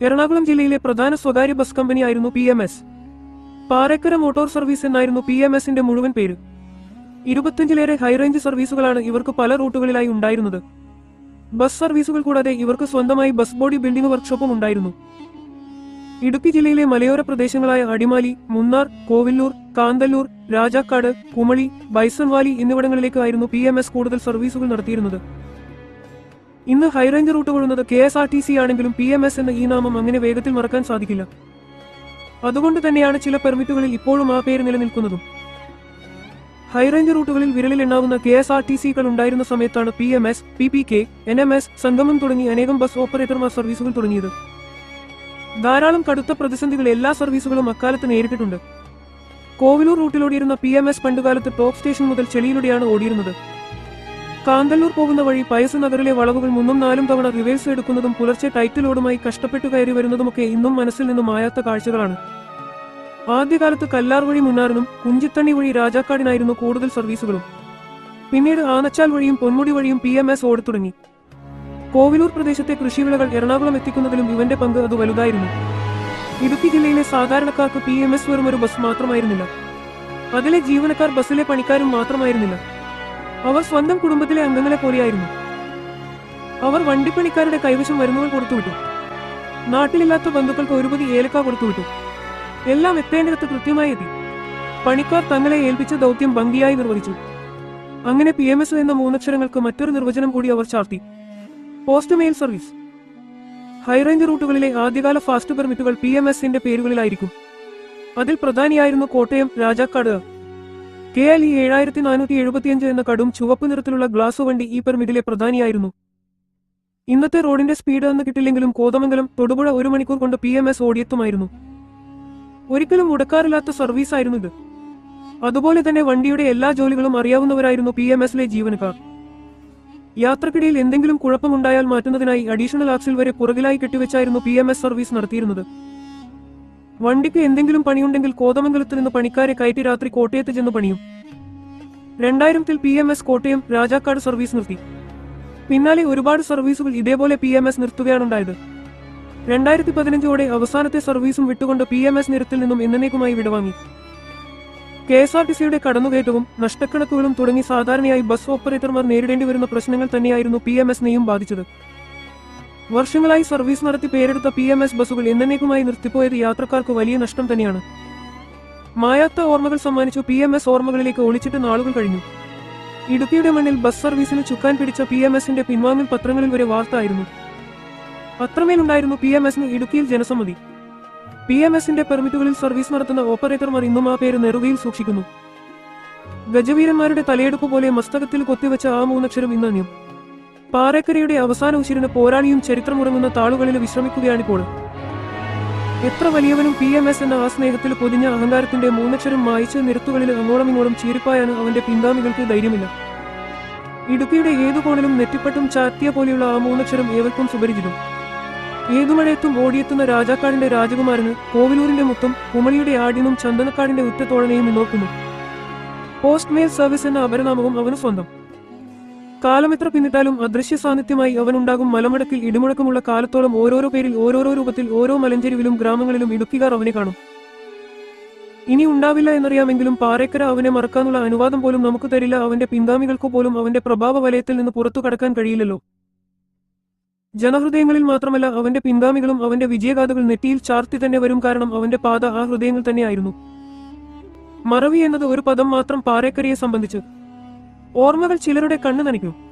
എറണാകുളം ജില്ലയിലെ പ്രധാന സ്വകാര്യ bus കമ്പനിയായിരുന്നു P M S. Parakkara motor service എന്നായിരുന്നു പി എം എസിന്റെ മുഴുവൻ പേര്. ഇരുപത്തിയഞ്ചിലേറെ ഹൈറേഞ്ച് സർവീസുകളാണ് ഇവർക്ക് പല റൂട്ടുകളിലായി ഉണ്ടായിരുന്നത്. ബസ് സർവീസുകൾ കൂടാതെ ഇവർക്ക് സ്വന്തമായി ബസ് ബോഡി ബിൽഡിംഗ് വർക്ക്ഷോപ്പും ഉണ്ടായിരുന്നു. ഇടുക്കി ജില്ലയിലെ മലയോര പ്രദേശങ്ങളായ അടിമാലി മുന്നാർ കോവില്ലൂർ കാന്തല്ലൂർ രാജാക്കാട് കുമളി ബൈസൺവാലി എന്നിവിടങ്ങളിലേക്കായിരുന്നു പി എം എസ് കൂടുതൽ സർവീസുകൾ നടത്തിയിരുന്നത്. ഇന്ന് ഹൈറേഞ്ച് റൂട്ട് കൊള്ളുന്നത് K S R T C ആണെങ്കിലും പി എം എസ് എന്ന ഈ നാമം അങ്ങനെ വേഗത്തിൽ മറക്കാൻ സാധിക്കില്ല. അതുകൊണ്ട് തന്നെയാണ് ചില പെർമിറ്റുകളിൽ ഇപ്പോഴും ആ പേര് നിലനിൽക്കുന്നതും. ഹൈറേഞ്ച് റൂട്ടുകളിൽ വിരലിൽ എണ്ണാവുന്ന കെ എസ് ആർ ടി സികൾ ഉണ്ടായിരുന്ന സമയത്താണ് P M S P P K N M S സംഗമം തുടങ്ങി അനേകം ബസ് ഓപ്പറേറ്റർമാർ സർവീസുകൾ തുടങ്ങിയത്. ധാരാളം കടുത്ത പ്രതിസന്ധികൾ എല്ലാ സർവീസുകളും അക്കാലത്ത് നേരിട്ടിട്ടുണ്ട്. കോവിലൂർ റൂട്ടിലോടിയിരുന്ന പി എം എസ് പണ്ടുകാലത്ത് ടോപ്പ് സ്റ്റേഷൻ മുതൽ ചെളിയിലൂടെയാണ് ഓടിയിരുന്നത്. കാന്തല്ലൂർ പോകുന്ന വഴി പയസ് നഗറിലെ വളവുകൾ മൂന്നും നാലും തവണ റിവേഴ്സ് എടുക്കുന്നതും പുലർച്ചെ ടൈറ്റിലോടുമായി കഷ്ടപ്പെട്ടു കയറി വരുന്നതുമൊക്കെ ഇന്നും മനസ്സിൽ നിന്നും മായാത്ത കാഴ്ചകളാണ്. ആദ്യകാലത്ത് കല്ലാർ വഴി മുന്നാറിനും കുഞ്ചിത്തണ്ണി വഴി രാജാക്കാടിനായിരുന്നു കൂടുതൽ സർവീസുകളും പിന്നീട് ആനച്ചാൽ വഴിയും പൊന്മുടി വഴിയും പി എം എസ് ഓടിത്തുടങ്ങി കോവിലൂർ പ്രദേശത്തെ കൃഷിവിളകൾ എറണാകുളം എത്തിക്കുന്നതിലും ഇവന്റെ പങ്ക് അത് വലുതായിരുന്നു. ഇടുക്കി ജില്ലയിലെ സാധാരണക്കാർക്ക് പി എം എസ് വെറും ഒരു ബസ് മാത്രമായിരുന്നില്ല. അതിലെ ജീവനക്കാർ ബസ്സിലെ പണിക്കാരും മാത്രമായിരുന്നില്ല. അവർ സ്വന്തം കുടുംബത്തിലെ അംഗങ്ങളെ പോലെയായിരുന്നു. അവർ വണ്ടിപ്പണിക്കാരുടെ കൈവശം മരുന്നുകൾ കൊടുത്തുവിട്ടു നാട്ടിലില്ലാത്ത ബന്ധുക്കൾക്ക് ഒരുപതി ഏലക്ക കൊടുത്തുവിട്ടു എല്ലാം എത്തേണ്ടിടത്ത് കൃത്യമായി എത്തി. പണിക്കാർ തങ്ങളെ ഏൽപ്പിച്ച ദൗത്യം ഭംഗിയായി നിർവഹിച്ചു. അങ്ങനെ പി എം എസ് എന്ന മൂന്നക്ഷരങ്ങൾക്ക് മറ്റൊരു നിർവചനം കൂടി അവർ ചാർത്തി. Post mail service. High range റൂട്ടുകളിലെ ആദ്യകാല ഫാസ്റ്റ് പെർമിറ്റുകൾ പി എം എസിന്റെ പേരുകളിലായിരിക്കും. അതിൽ പ്രധാനിയായിരുന്നു Kottayam Rajakkad. K L E ഏഴായിരത്തി നാനൂറ്റി എഴുപത്തിയഞ്ച് എന്ന കടും ചുവപ്പ് നിറത്തിലുള്ള ഗ്ലാസ് വണ്ടി ഈ പെർമിറ്റിലെ പ്രധാനിയായിരുന്നു. ഇന്നത്തെ റോഡിന്റെ സ്പീഡ് എന്ന് കിട്ടില്ലെങ്കിലും കോതമംഗലം തൊടുപുഴ ഒരു മണിക്കൂർ കൊണ്ട് പി എം എസ് ഓടിയെത്തുമായിരുന്നു. ഒരിക്കലും മുടക്കാറില്ലാത്ത സർവീസായിരുന്നു ഇത്. അതുപോലെ തന്നെ വണ്ടിയുടെ എല്ലാ ജോലികളും അറിയാവുന്നവരായിരുന്നു പി എം എസിലെ ജീവനക്കാർ. യാത്രക്കിടയിൽ എന്തെങ്കിലും കുഴപ്പമുണ്ടായാൽ മാറ്റുന്നതിനായി അഡീഷണൽ ആക്സിൽ വരെ പുറകിലായി കെട്ടിവെച്ചായിരുന്നു പി എം എസ് സർവീസ് നടത്തിയിരുന്നത്. വണ്ടിക്ക് എന്തെങ്കിലും പണിയുണ്ടെങ്കിൽ കോതമംഗലത്ത് നിന്ന് പണിക്കാരെ കയറ്റി രാത്രി കോട്ടയത്ത് ചെന്ന് പണിയും. രണ്ടായിരത്തിൽ P M S Kottayam Rajakkad service നിർത്തി. പിന്നാലെ ഒരുപാട് സർവീസുകൾ ഇതേപോലെ പി എം എസ് നിർത്തുകയാണുണ്ടായത് രണ്ടായിരത്തി പതിനഞ്ചോടെ അവസാനത്തെ സർവീസും വിട്ടുകൊണ്ട് പി എം എസ് നിരത്തിൽ നിന്നും എന്നേക്കുമായി വിടവാങ്ങി. കെ എസ് ആർ ടി സിയുടെ കടന്നുകയറ്റവും നഷ്ടക്കണക്കുകളും തുടങ്ങി സാധാരണയായി ബസ് ഓപ്പറേറ്റർമാർ നേരിടേണ്ടി വരുന്ന പ്രശ്നങ്ങൾ തന്നെയായിരുന്നു പി എം എസിനെയും ബാധിച്ചത്. വർഷങ്ങളായി സർവീസ് നടത്തി പേരെടുത്ത പി എം എസ് ബസ്സുകൾ എന്നേക്കുമായി നിർത്തിപ്പോയത് യാത്രക്കാർക്ക് വലിയ നഷ്ടം തന്നെയാണ്. മായാത്ത ഓർമ്മകൾ സമ്മാനിച്ചു പി എം എസ് ഓർമ്മകളിലേക്ക് ഒളിച്ചിട്ട് നാളുകൾ കഴിഞ്ഞു. ഇടുക്കിയുടെ മണ്ണിൽ ബസ് സർവീസിന് ചുക്കാൻ പിടിച്ച പി എം എസിന്റെ പിൻവാങ്ങൽ പത്രങ്ങളിൽ വരെ വാർത്ത ആയിരുന്നു. അത്രമേലുണ്ടായിരുന്നു പി എം എസിന് ഇടുക്കിയിൽ ജനസമ്മതി. പി എം എസിന്റെ പെർമിറ്റുകളിൽ സർവീസ് നടത്തുന്ന ഓപ്പറേറ്റർമാർ ഇന്നും ആ പേര് നെറുകയിൽ സൂക്ഷിക്കുന്നു. ഗജവീരന്മാരുടെ തലയെടുപ്പ് പോലെ മസ്തകത്തിൽ കൊത്തിവെച്ച ആ മൂന്നക്ഷരം ഇന്നന്യം. പാറക്കരയുടെ അവസാന ഉശിരിന് പോരാളിയും ചരിത്രമുറങ്ങുന്ന താളുകളിൽ വിശ്രമിക്കുകയാണിപ്പോൾ. എത്ര വലിയവനും പി എം എസ് എന്ന ആ സ്നേഹത്തിൽ പൊതിഞ്ഞ അഹങ്കാരത്തിന്റെ മൂന്നക്ഷരം മായിച്ച് നിരത്തുകളിൽ അങ്ങോളം ഇങ്ങോളം ചീരിപ്പായാണ് അവന്റെ പിന്താമികൾക്ക് ധൈര്യമില്ല. ഇടുക്കിയുടെ ഏതു കോണിലും നെറ്റിപ്പട്ടും ചാത്തിയ പോലെയുള്ള ആ മൂന്നക്ഷരം ഏവർക്കും സുപരിചിതം. ഏതുമഴയത്തും ഓടിയെത്തുന്ന രാജാക്കാടിന്റെ രാജകുമാരന് കോവിലൂരിന്റെ മുത്തും കുമളിയുടെ ആടിനും ചന്ദനക്കാടിന്റെ ഉറ്റത്തോളനെയും നോക്കുന്നു പോസ്റ്റ് മെയിൽ സർവീസ് എന്ന അപരനാമവും അവന് സ്വന്തം. കാലമെത്ര പിന്നിട്ടാലും അദൃശ്യ സാന്നിധ്യമായി അവനുണ്ടാകും മലമടക്കിൽ ഇടിമുഴക്കമുള്ള കാലത്തോളം ഓരോരോ പേരിൽ ഓരോരോ രൂപത്തിൽ ഓരോ മലഞ്ചെരിവിലും ഗ്രാമങ്ങളിലും ഇടുക്കിക്കാർ അവനെ കാണും. ഇനി ഉണ്ടാവില്ല എന്നറിയാമെങ്കിലും പാറേക്കര അവനെ മറക്കാനുള്ള അനുവാദം പോലും നമുക്ക് തരില്ല. അവന്റെ പിന്താമികൾക്കു പോലും അവന്റെ പ്രഭാവ വലയത്തിൽ നിന്ന് പുറത്തു കടക്കാൻ കഴിയില്ലല്ലോ. ജനഹൃദയങ്ങളിൽ മാത്രമല്ല അവന്റെ പിന്താമികളും അവന്റെ വിജയഗാഥകൾ നെറ്റിയിൽ ചാർത്തി തന്നെ വരും കാരണം അവന്റെ പാത ആ ഹൃദയങ്ങൾ തന്നെയായിരുന്നു. മറവി എന്നത് ഒരു പദം മാത്രം പാറേക്കരയെ സംബന്ധിച്ച്. ഓർമ്മകൾ ചിലരുടെ കണ്ണു നനയ്ക്കും.